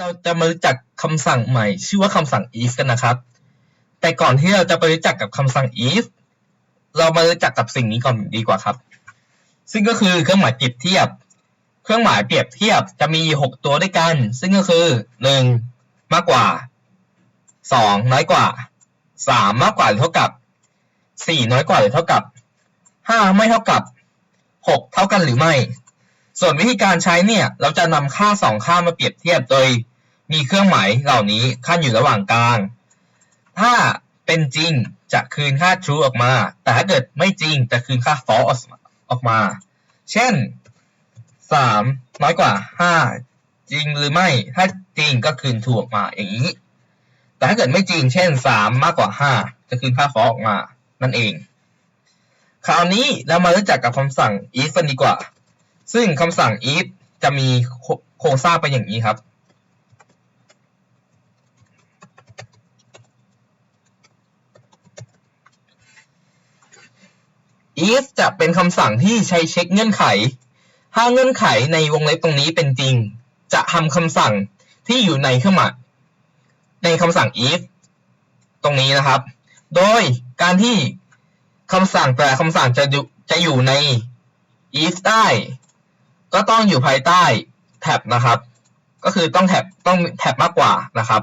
เราจะมารู้จักคำสั่งใหม่ ชื่อว่าคำสั่ง if กันนะครับ แต่ก่อนที่เราจะไปรู้จักกับคำสั่ง if เรามารู้จักกับสิ่งนี้ก่อนดีกว่าครับ ซึ่งก็คือเครื่องหมายเปรียบเทียบ เครื่องหมายเปรียบเทียบจะมีหกตัวด้วยกัน ซึ่งก็คือหนึ่งมากกว่าสองน้อยกว่าสามากกว่าหรือเท่ากับสี่น้อยกว่าหรือเท่ากับห้าไม่เท่ากับหกเท่ากันหรือไม่ ส่วนวิธีการใช้เนี่ย เราจะนำค่าสองค่ามาเปรียบเทียบโดย มีเครื่องหมายเหล่านี้ขั้นอยู่ระหว่างกลาง ถ้าเป็นจริงจะคืนค่า true ออกมา แต่ถ้าเกิดไม่จริงจะคืนค่า false ออกมา เช่นสามน้อยกว่าห้าจริงหรือไม่ ถ้าจริงก็คืน true ออกมาอย่างนี้ แต่ถ้าเกิดไม่จริง เช่นสามมากกว่าห้าจะคืนค่า false ออกมา นั่นเอง คราวนี้เรามารู้จักกับคำสั่ง if กันดีกว่า ซึ่งคำสั่ง if จะมีโครงสร้างเป็นอย่างนี้ครับ if จะเป็นคำสั่งที่ใช้เช็คเงื่อนไข ถ้าเงื่อนไขในวงเล็บตรงนี้เป็นจริง จะทำคำสั่งที่อยู่ในเครื่องหมายในคำสั่ง if ตรงนี้นะครับ โดยการที่คำสั่งแต่คำสั่งจะจะอยู่ใน if ได้ ก็ต้องอยู่ภายใต้แท็บนะครับ ก็คือต้องแท็บต้องแท็บมากกว่านะครับ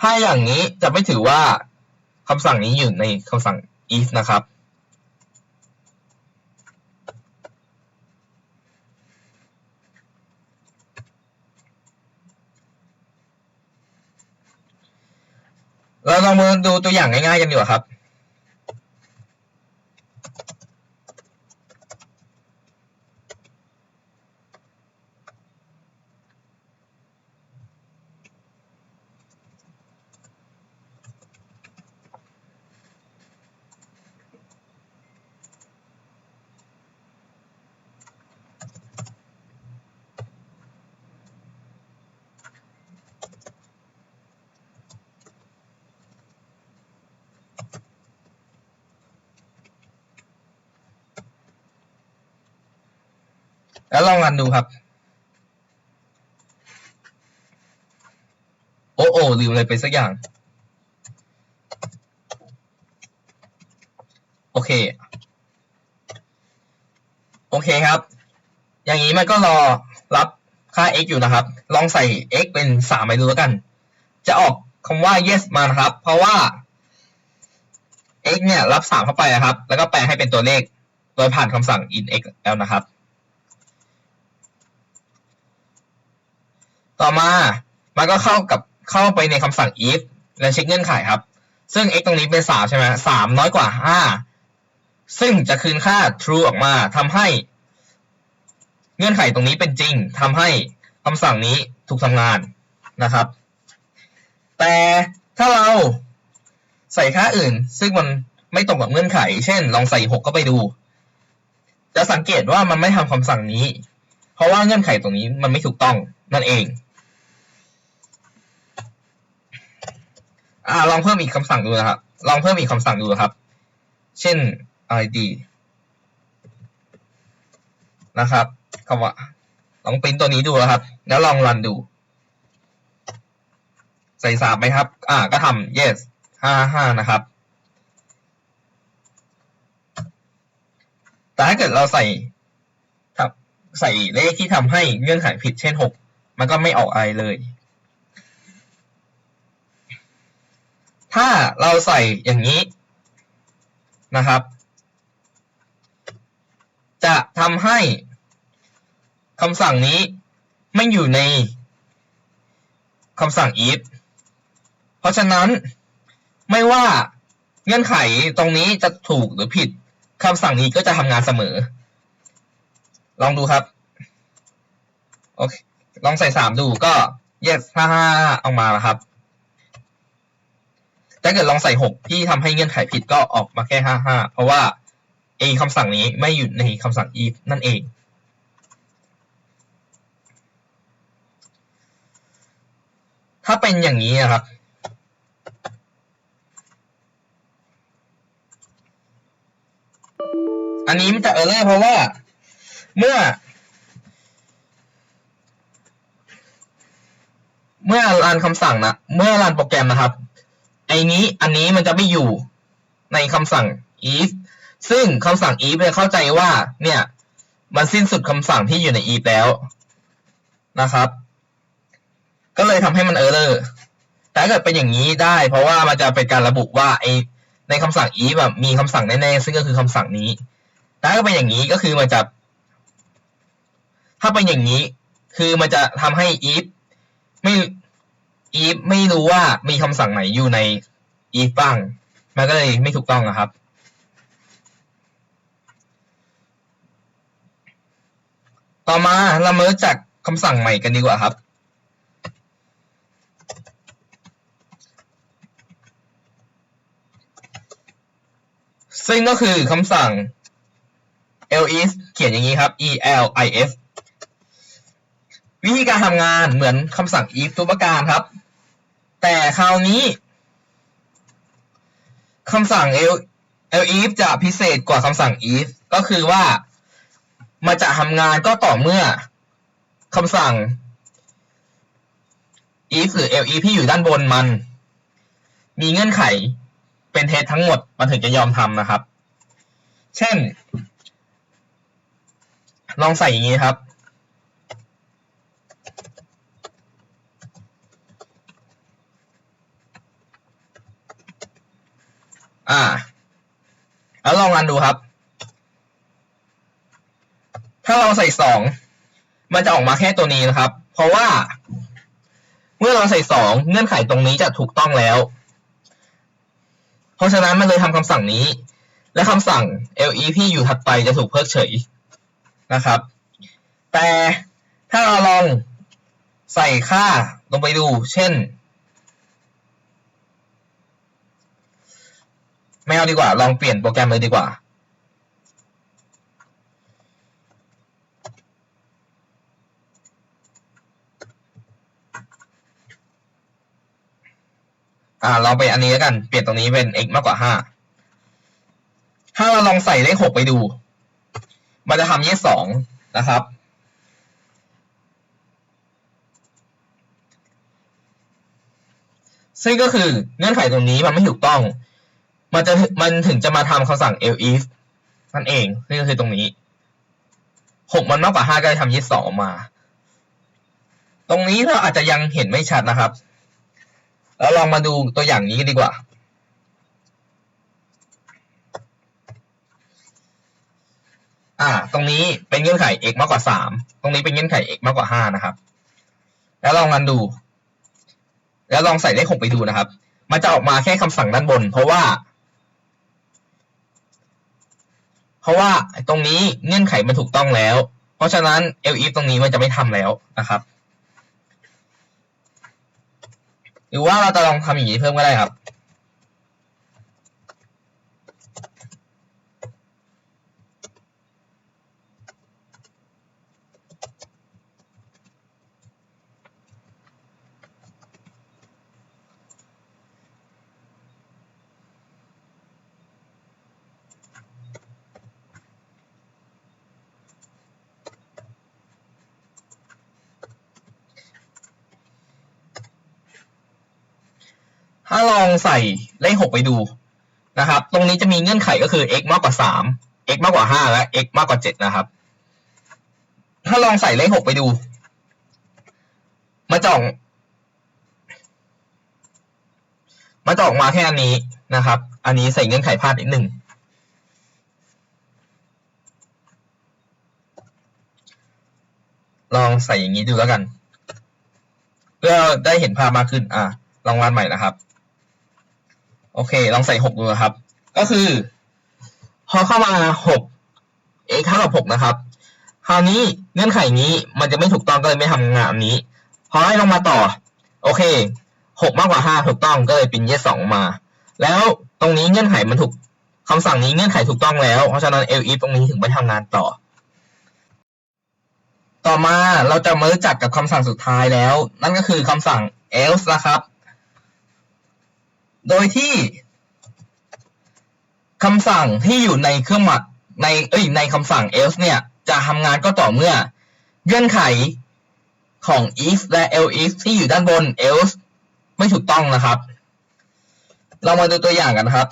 ถ้าอย่างนี้จะไม่ถือว่าคำสั่งนี้อยู่ในคำสั่ง if นะครับเราลองมาดูตัวอย่างง่ายๆกันดีกว่าครับ แล้วลองรันดูครับ โอ้โอ้ลืมอะไรไปสักอย่าง โอเค โอเคครับ อย่างนี้มันก็รอรับค่า x อยู่นะครับ ลองใส่ x เป็นสามไปดูแล้วกัน จะออกคำว่า yes มานะครับ เพราะว่า x เนี่ยรับสามเข้าไปนะครับ แล้วก็แปลให้เป็นตัวเลข โดยผ่านคำสั่ง in x แล้วนะครับ ต่อมามันก็เข้ากับเข้าไปในคำสั่ง if และเช็คเงื่อนไขครับ ซึ่ง x ตรงนี้เป็นสามใช่ไหมสามน้อยกว่าห้าซึ่งจะคืนค่า true ออกมาทำให้เงื่อนไขตรงนี้เป็นจริงทำให้คำสั่งนี้ถูกทำงานนะครับ แต่ถ้าเราใส่ค่าอื่น ซึ่งมันไม่ตรงกับเงื่อนไข เช่น ลองใส่หกเข้าไปดู จะสังเกตว่ามันไม่ทำคำสั่งนี้ เพราะว่าเงื่อนไขตรงนี้มันไม่ถูกต้องนั่นเอง อ่าลองเพิ่มอีกคำสั่งดูนะครับ ลองเพิ่มอีกคำสั่งดูนะครับ เช่น id นะครับคำว่า ลองปริ้นตัวนี้ดูนะครับ แล้วลองรันดู ใส่สามไหมครับ อ่า ก็ทำ yes ห้าห้านะครับ แต่ถ้าเกิดเราใส่ครับ ใส่เลขที่ทำให้เงื่อนไขผิดเช่นหกมันก็ไม่ออกอะไรเลย ถ้าเราใส่อย่างนี้นะครับ จะทำให้คำสั่งนี้ไม่อยู่ในคำสั่ง if เพราะฉะนั้นไม่ว่าเงื่อนไขตรงนี้จะถูกหรือผิดคำสั่งนี้ก็จะทำงานเสมอ ลองดูครับ โอเค ลองใส่สามดูก็ yes ห้าห้าออกมาแล้วครับ ถ้าเกิดลองใส่หกที่ทำให้เงื่อนไขผิดก็ออกมาแค่ห้าห้าเพราะว่าไอคำสั่งนี้ไม่อยู่ในคำสั่ง if นั่นเอง ถ้าเป็นอย่างนี้นะครับ อันนี้มันจะเออร์เลอร์เพราะว่า เมื่อ เมื่อรันคำสั่งนะ เมื่อรันโปรแกรมนะครับ ไอ้นี้อันนี้มันจะไม่อยู่ในคำสั่ง if ซึ่งคำสั่ง if เนี่ยเข้าใจว่าเนี่ยมันสิ้นสุดคำสั่งที่อยู่ใน if แล้วนะครับ ก็เลยทำให้มันเออร์เลอร์แต่ถ้าเกิดเป็นอย่างนี้ได้ เพราะว่ามันจะเป็นการระบุว่าไอในคำสั่ง if แบบมีคำสั่งแน่ๆซึ่งก็คือคำสั่งนี้แต่ถ้าเป็นอย่างนี้ก็คือมันจะ ถ้าเป็นอย่างนี้ คือมันจะทำให้ if ไม่ if ไม่รู้ว่ามีคำสั่งไหนอยู่ใน if บ้าง มันก็เลยไม่ถูกต้องนะครับ ต่อมาเรามารู้จักคำสั่งใหม่กันดีกว่าครับซึ่งก็คือคำสั่ง elif เขียนอย่างนี้ครับ elif วิธีการทำงานเหมือนคำสั่ง if ทุกประการครับ แต่คราวนี้คำสั่ง elif จะพิเศษกว่าคำสั่ง if ก็คือว่ามันจะทำงานก็ต่อเมื่อคำสั่ง if หรือ elif ที่อยู่ด้านบนมัน มีเงื่อนไขเป็นเท็จทั้งหมดมันถึงจะยอมทำนะครับ เช่น ลองใส่อย่างนี้ครับ อ่าแล้วลองรันดูครับ ถ้าเราใส่สองมันจะออกมาแค่ตัวนี้นะครับ เพราะว่า เมื่อเราใส่สองเงื่อนไขตรงนี้จะถูกต้องแล้ว เพราะฉะนั้นมันเลยทำคำสั่งนี้ และคำสั่ง le ที่อยู่ถัดไปจะถูกเพิกเฉยนะครับ แต่ถ้าเราลองใส่ค่าลงไปดู เช่น ไม่เอาดีกว่า ลองเปลี่ยนโปรแกรมเลยดีกว่า อ่า เราไปอันนี้แล้วกัน เปลี่ยนตรงนี้เป็น x มากกว่าห้า ถ้าเราลองใส่เลขหกไปดู มันจะทำยี่สองนะครับซึ่งก็คือเงื่อนไขตรงนี้มันไม่ถูกต้อง มันจะมันถึงจะมาทำคำสั่ง elif นั่นเองซึ่ก็คือตรงนี้หกมันมากกว่าห้าก็จะทำยี่สองออกมา ตรงนี้เราอาจจะยังเห็นไม่ชัดนะครับ แล้วลองมาดูตัวอย่างนี้กันดีกว่า อ่า ตรงนี้เป็นเงื่อนไข x มากกว่าสามตรงนี้เป็นเงื่อนไข x มากกว่าห้านะครับ แล้วลองกันดู แล้วลองใส่เลขหกไปดูนะครับ มันจะออกมาแค่คำสั่งด้านบน เพราะว่า เพราะว่าตรงนี้เงื่อนไขมันถูกต้องแล้ว เพราะฉะนั้น l if ตรงนี้มันจะไม่ทำแล้วนะครับ หรือว่าเราจะลองทำอย่างนี้เพิ่มก็ได้ครับ ถ้าลองใส่เลขหกไปดูนะครับ ตรงนี้จะมีเงื่อนไขก็คือ x มากกว่าสาม x มากกว่าห้าและ x มากกว่าเจ็ดนะครับ ถ้าลองใส่เลขหกไปดูมาจะออกมาจะออกมาแค่อันนี้นะครับ อันนี้ใส่เงื่อนไขพลาดนิดหนึ่งลองใส่อย่างนี้ดูแล้วกัน เพื่อได้เห็นภาพมากขึ้น อะ ลองรันใหม่นะครับ โอเค ลองใส่หกดูนะครับ ก็คือ พอเข้ามาหก x เท่ากับหกนะครับ คราวนี้เงื่อนไขนี้มันจะไม่ถูกต้องก็เลยไม่ทำงานนี้ พอให้ลงมาต่อ โอเคหกมากกว่าห้าถูกต้องก็เลยเป็นเยสสองมา แล้วตรงนี้เงื่อนไขมันถูกคำสั่งนี้เงื่อนไขถูกต้องแล้ว เพราะฉะนั้น elif ตรงนี้ถึงไม่ทำงานต่อ ต่อมาเราจะมารู้จักกับคำสั่งสุดท้ายแล้ว นั่นก็คือคำสั่ง else นะครับ โดยที่คำสั่งที่อยู่ในเครื่องหมายในเอ้ยในคำสั่ง else เนี่ย จะทำงานก็ต่อเมื่อ เงื่อนไขของ if และ else if ที่อยู่ด้านบน else ไม่ถูกต้องนะครับ เรามาดูตัวอย่างกันนะครับ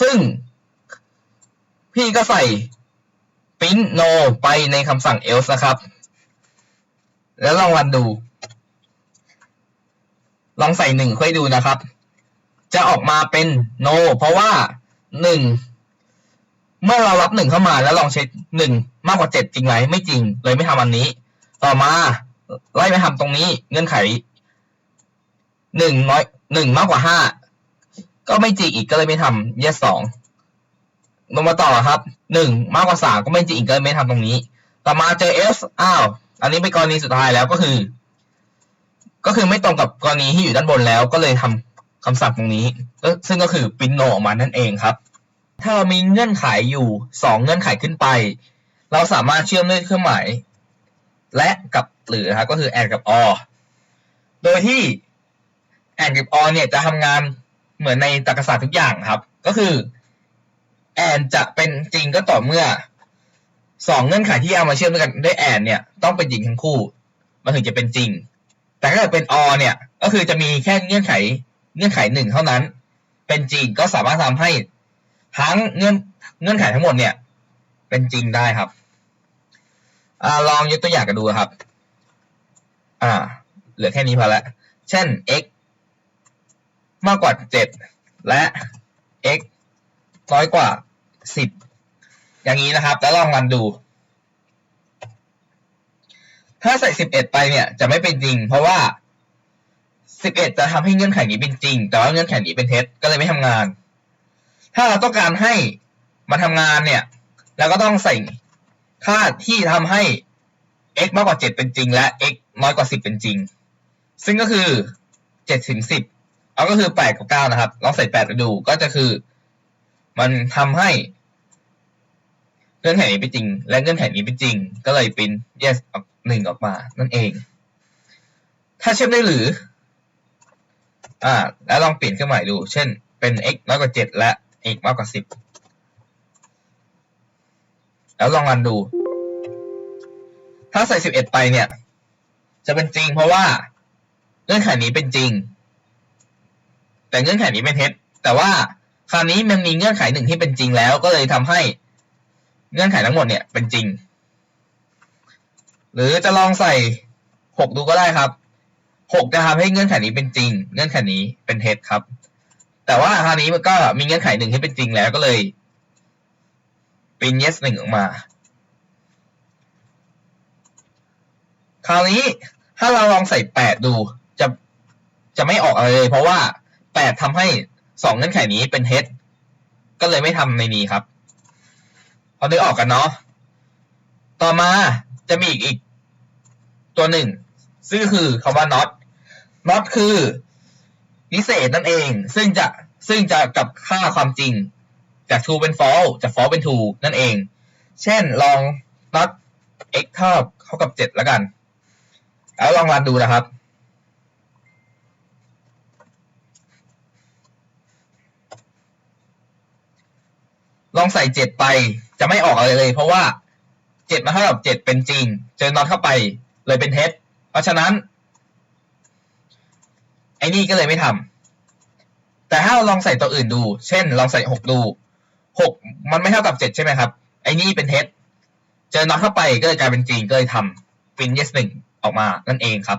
ซึ่ง พี่ก็ใส่ print no ไปในคำสั่ง else นะครับ แล้วลองรันดู ลองใส่หนึ่งค่อยดูนะครับ จะออกมาเป็น no เพราะว่าหนึ่งเมื่อเรารับหนึ่งเข้ามาแล้วลองเช็คหนึ่งมากกว่าเจ็ดจริงไหมไม่จริง เลยไม่ทำอันนี้ ต่อมาไล่ไปทำตรงนี้เงื่อนไขหนึ่งน้อยหนึ่งมากกว่าห้าก็ไม่จริงอีกก็เลยไม่ทำ yes สองลงมาต่อครับหนึ่งมากกว่าสามก็ไม่จริงอีกก็เลยไม่ทำตรงนี้ ต่อมาเจอ s อ้าว อันนี้เป็นกรณีสุดท้ายแล้วก็คือ ก็คือไม่ตรงกับกรณีที่อยู่ด้านบนแล้วก็เลยทำคำสั่งตรงนี้ก็ซึ่งก็คือปริ้นโนออกมานั่นเองครับ ถ้าเรามีเงื่อนไขอยู่สองเงื่อนไขขึ้นไป เราสามารถเชื่อมด้วยเครื่องหมาย และกับหรือนะครับก็คือ and กับ or โดยที่ and กับ or เนี่ยจะทำงานเหมือนในตรรกศาสตร์ทุกอย่างครับ ก็คือ and จะเป็นจริงก็ต่อเมื่อ สองเงื่อนไขที่เอามาเชื่อมด้วยกันด้วย and เนี่ยต้องเป็นจริงทั้งคู่ มันถึงจะเป็นจริง แต่ถ้าเกิดเป็น or เนี่ยก็คือจะมีแค่เงื่อนไขเงื่อนไขหนึ่งเท่านั้น เป็นจริงก็สามารถทำให้ทั้งเงื่อนเงื่อนไขทั้งหมดเนี่ย เป็นจริงได้ครับอลองยกตัวอย่างกันดูครับ อ่า เหลือแค่นี้พอละ เช่น x มากกว่าเจ็ดและ x น้อยกว่าสิบ อย่างนี้นะครับ แล้วลองรันดู ถ้าใส่สิบเอ็ดไปเนี่ย จะไม่เป็นจริง เพราะว่าสิบเอ็ดจะทำให้เงื่อนไขนี้เป็นจริง แต่ว่าเงื่อนไขนี้เป็นเท็จก็เลยไม่ทำงาน ถ้าเราต้องการให้มาทำงานเนี่ยเราก็ต้องใส่ค่าที่ทำให้ x มากกว่าเจ็ดเป็นจริง และ x น้อยกว่าสิบเป็นจริง ซึ่งก็คือเจ็ดถึงสิบเอาก็คือแปดกับเก้านะครับลองใส่แปดไปดู ก็จะคือ มันทำให้ เงื่อนไขนี้เป็นจริง และเงื่อนไขนี้เป็นจริง ก็เลยเป็น yes ออกหนึ่งออกมา นั่นเอง ถ้าเชื่อมได้หรือ อ่า แล้วลองเปลี่ยนเครื่องหมายดู เช่น เป็น x น้อยกว่าเจ็ดและ x มากกว่าสิบแล้วลองรันดู ถ้าใส่สิบเอ็ดไปเนี่ย จะเป็นจริงเพราะว่า เงื่อนไขนี้เป็นจริง แต่เงื่อนไขนี้เป็นเท็จแต่ว่าคราวนี้มันมีเงื่อนไขหนึ่งที่เป็นจริงแล้ว ก็เลยทำให้ เงื่อนไขทั้งหมดเนี่ยเป็นจริง หรือจะลองใส่หกดูก็ได้ครับหกจะทำให้เงื่อนไขนี้เป็นจริง เงื่อนไขนี้เป็นเท็จครับ แต่ว่าคราวนี้มันก็มีเงื่อนไขหนึ่งที่เป็นจริงแล้วก็เลยเป็น yes หนึ่งออกมา คราวนี้ถ้าเราลองใส่แปดดูจะจะไม่ออกอะไรเลย เพราะว่าแปดทำให้สองเงื่อนไขนี้เป็นเท็จก็เลยไม่ทำในนี้ครับ พอได้ออกกันเนาะต่อมาจะมีอีกอีก ตัวหนึ่ง ซึ่งคือคำว่า not not คือพิเศษนั่นเอง ซึ่งจะซึ่งจะกับค่าความจริง จาก true เป็น false จาก false เป็น true นั่นเอง เช่นลอง not x เท่าเท่ากับเจ็ดแล้วกัน แล้วลองรันดูนะครับ ลองใส่เจ็ดไปจะไม่ออกอะไรเลย เพราะว่าเจ็ดมาเท่ากับเจ็ดเป็นจริง เจอน็อตเข้าไปเลยเป็นเท็จเพราะฉะนั้น ไอ้นี่ก็เลยไม่ทำแต่ถ้าเราลองใส่ตัวอื่นดู เช่น ลองใส่หกดูหกมันไม่เท่ากับเจ็ดใช่ไหมครับไอ้นี่เป็นเท็จเจอน็อตเข้าไปก็เลยกลายเป็นจริงก็เลยทำ print yes หนึ่งออกมานั่นเองครับ